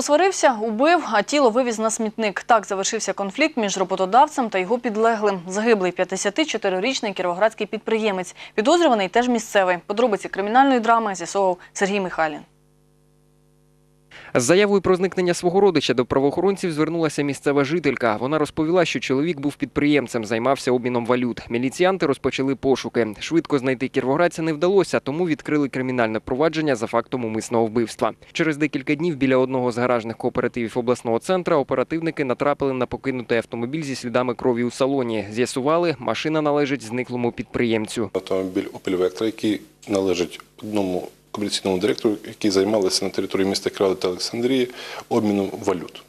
Посварився, убив, а тіло вивіз на смітник. Так завершився конфлікт між роботодавцем та його підлеглим. Загиблий 54-річний кіровоградський підприємець. Підозрюваний теж місцевий. Подробиці кримінальної драми з'ясовував Сергій Михайлін. З заявою про зникнення свого родича до правоохоронців звернулася місцева жителька. Вона розповіла, що чоловік був підприємцем, займався обміном валют. Міліціянти розпочали пошуки. Швидко знайти кіровоградця не вдалося, тому відкрили кримінальне провадження за фактом умисного вбивства. Через декілька днів біля одного з гаражних кооперативів обласного центра оперативники натрапили на покинутий автомобіль зі слідами крові у салоні. З'ясували, машина належить зниклому підприємцю. Автомобіль Opel Vectra, який належить одному комерційному директору, який займалися на території міста Крали та Олександрії обміном валют.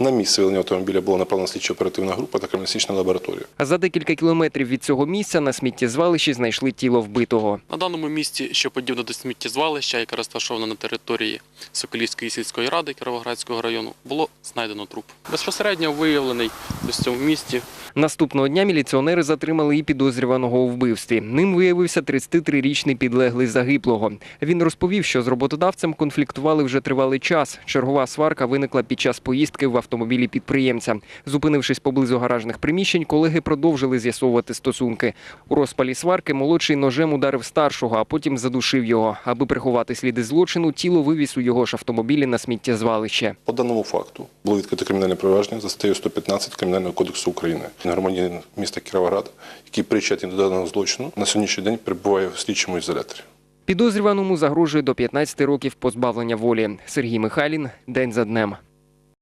На місце виявлення автомобіля була направлена слідчо-оперативна група та криміналістична лабораторія. А за декілька кілометрів від цього місця на сміттєзвалищі знайшли тіло вбитого. На даному місці, що подібно до сміттєзвалища, яке розташоване на території Соколівської сільської ради Кіровоградського району, було знайдено труп. Безпосередньо виявлений в цьому місті Наступного дня міліціонери затримали і підозрюваного у вбивстві. Ним виявився 33-річний підлеглий загиблого. Він розповів, що з роботодавцем конфліктували вже тривалий час. Чергова сварка виникла під час поїздки в автомобілі підприємця. Зупинившись поблизу гаражних приміщень, колеги продовжили з'ясовувати стосунки. У розпалі сварки молодший ножем ударив старшого, а потім задушив його. Аби приховати сліди злочину, тіло вивіз у його ж автомобілі на сміттєзвалище. По даному факту було відкрите кримінальне провадження за статтею 115 Кримінального кодексу України. Громадянин міста Кіровоград, який причетний до даного злочину, на сьогоднішній день перебуває в слідчому ізоляторі. Підозрюваному загрожує до 15 років позбавлення волі. Сергій Михайлін день за днем.